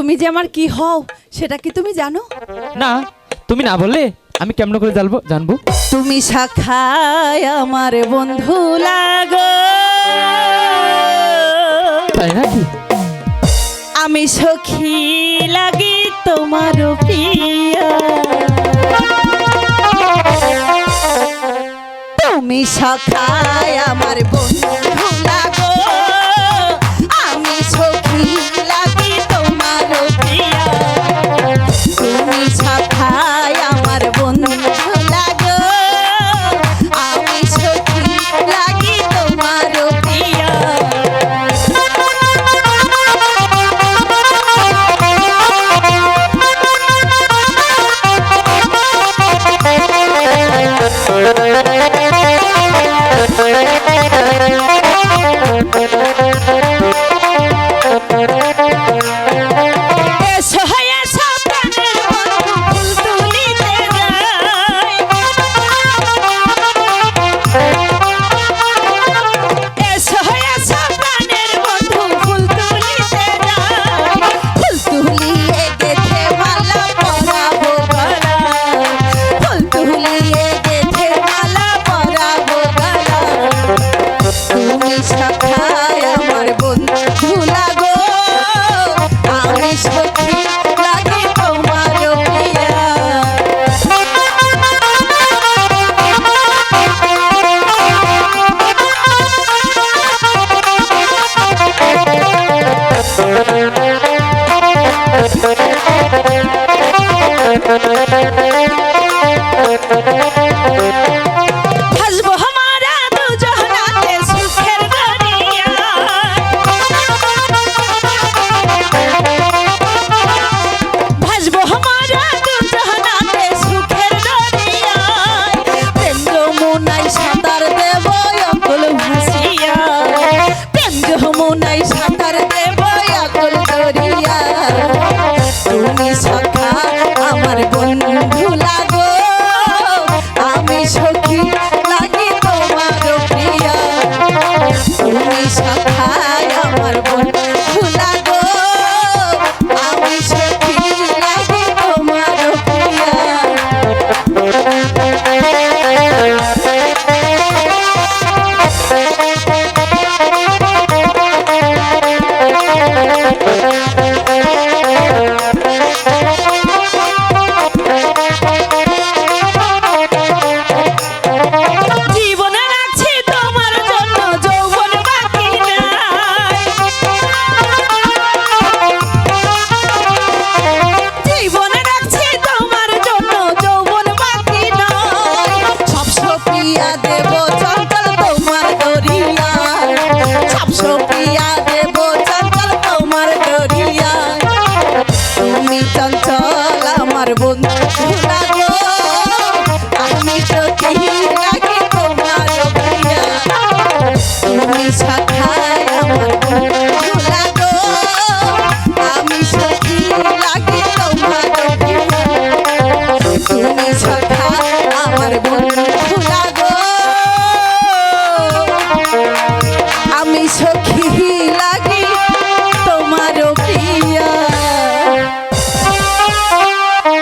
তুমি যে আমার কি হও সেটা কি তুমি জানো? না তুমি না বললে আমি কেমন করে জানব জানব? তুমি শাখায় আমার বন্ধু লাগো। তাই নাকি? আমি সখী লাগি তোমার প্রিয়া। তুমি শাখায় আমার বন্ধু সাক্ষায় আমার বন্ধু Okay.